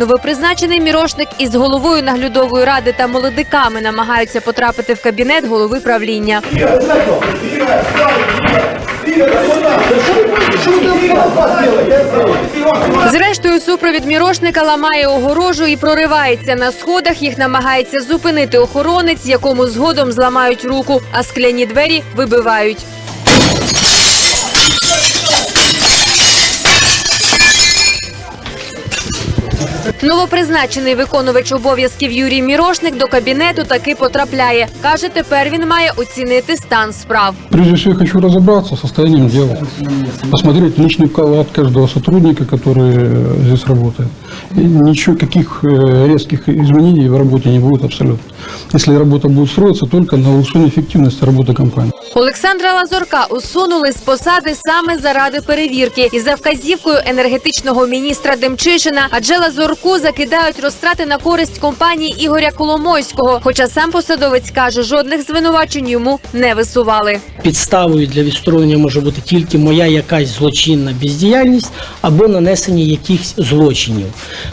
Новопризначений мірошник із головою наглядової ради та молодиками намагаються потрапити в кабінет голови правління. Зрештою, супровід мірошника ламає огорожу і проривається на сходах. Їх намагається зупинити охоронець, якому згодом зламають руку, а скляні двері вибивають. Новопризначений виконувач обов'язків Юрій Мірошник до кабінету таки потрапляє. Каже, тепер він має оцінити стан справ. Прежде всего, я хочу разобраться с состоянием дела, посмотреть личный вклад каждого сотрудника, который э, здесь работает. И ничего, каких э, резких изменений в работе не будет абсолютно. Если работа будет строиться только на улучшении эффективности работы компании. Олександра Лазорка усунули з посади саме заради перевірки і за вказівкою енергетичного міністра Демчишина, адже Лазорку закидають розтрати на користь компанії Ігоря Коломойського. Хоча сам посадовець каже, жодних звинувачень йому не висували. Підставою для відсторонення може бути тільки моя якась злочинна бездіяльність або нанесення якихось злочинів.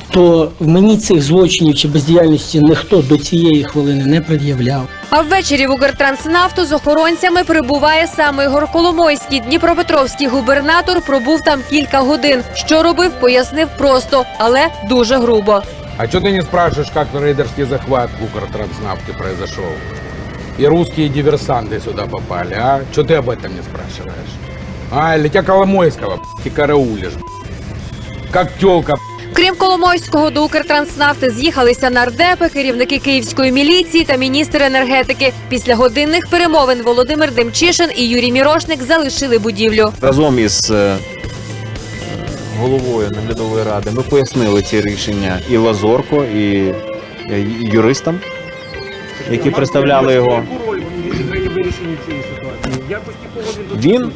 То мені цих злочинів чи бездіяльності ніхто до цієї хвилини не пред'являв. А ввечері в Укртранснафту з охоронцями прибуває саме Ігор Коломойський. Дніпропетровський губернатор пробув там кілька годин. Що робив, пояснив просто, але дуже грубо. А что ты не спрашиваешь, как рейдерский захват в Укртранснафте произошел? И русские диверсанты сюда попали, а? Что ты об этом не спрашиваешь? А, или тебя Коломойского, б***ь, и караулишь, б***ь. Как тёлка, б***ь. Крім Коломойського, до Укртранснафти з'їхалися нардепи, керівники київської міліції та міністр енергетики. Після годинних перемовин Володимир Демчишин і Юрій Мірошник залишили будівлю. разом із е, головою наглядової ради ми пояснили ці рішення і Лазорко, і е, юристам, які представляли його. Він,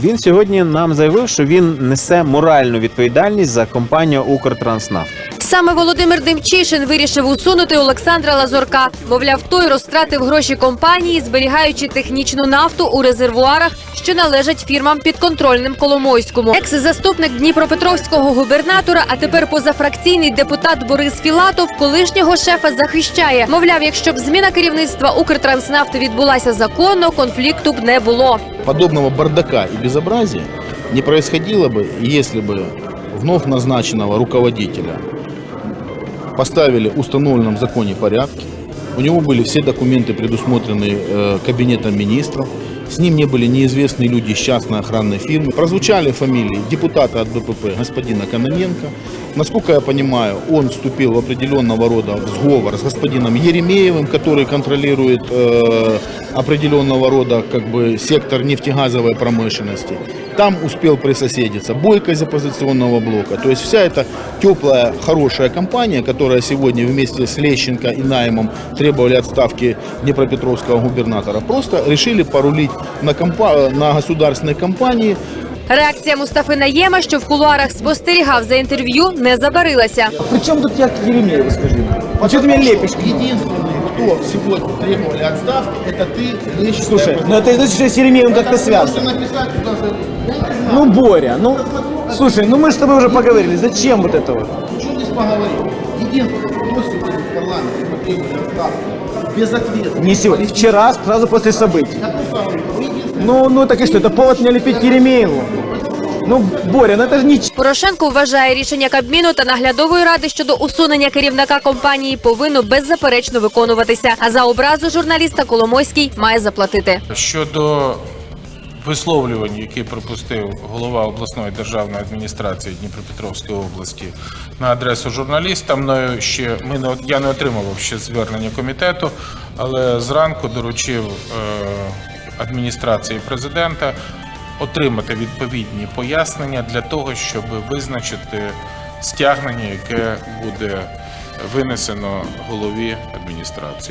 він сьогодні нам заявив, що він несе моральну відповідальність за компанію Укртранснафта. Саме Володимир Демчишин вирішив усунути Олександра Лазорка. Мовляв, той розтратив гроші компанії, зберігаючи технічну нафту у резервуарах, що належать фірмам підконтрольним Коломойському. Екс-заступник Дніпропетровського губернатора, а тепер позафракційний депутат Борис Філатов, колишнього шефа захищає. Мовляв, якщо б зміна керівництва Укртранснафти відбулася законно, конфлікту б не було. подобного бардака и безобразия не происходило бы, если бы вновь назначенного руководителя поставили в установленном законе порядке. У него были все документы, предусмотренные э, кабинетом министров. С ним не были неизвестные люди из частной охранной фирмы. Прозвучали фамилии депутата от БПП господина Каноненко. Насколько я понимаю, он вступил в определенного рода в сговор с господином Еремеевым, который контролирует э, определенного рода как бы сектор нефтегазовой промышленности. Там успел присоседиться Бойко из оппозиционного блока. То есть вся эта теплая, хорошая компания, которая сегодня вместе с Лещенко и Наймом требовали отставки Днепропетровского губернатора, просто решили порулить на, компа- на государственной компании, Реакція Мустафи Наєма, що в кулуарах спостерігав за інтерв'ю, не забарилася. При чем тут я Еремеева, скажи мне? А что ты меня лепишь? Единственные, Кто сегодня требовали отставки, это ты, Лещенко. Слушай, ну это значит, что с Еремеевым как-то связан. написать Ну, Боря, ну, слушай, ну мы с тобой уже поговорили, зачем вот это вот? что здесь поговорить? Единственное, кто сегодня в парламенте потребовали отставки, без ответа. Не сегодня, вчера, сразу после событий. Ну, ну так и что, это повод мне лепить Еремееву? Ну, Боря, ну это же не Порошенко вважає рішення Кабміну та наглядової ради щодо усунення керівника компанії повинно беззаперечно виконуватися. А за образу журналіста Коломойський має заплатити. Щодо висловлювань, які припустив голова обласної державної адміністрації Дніпропетровської області на адресу журналіста, мною ще ми не я не отримував ще звернення комітету, але зранку доручив е, адміністрації президента отримати відповідні пояснення для того, щоб визначити стягнення, яке буде винесено голові адміністрації.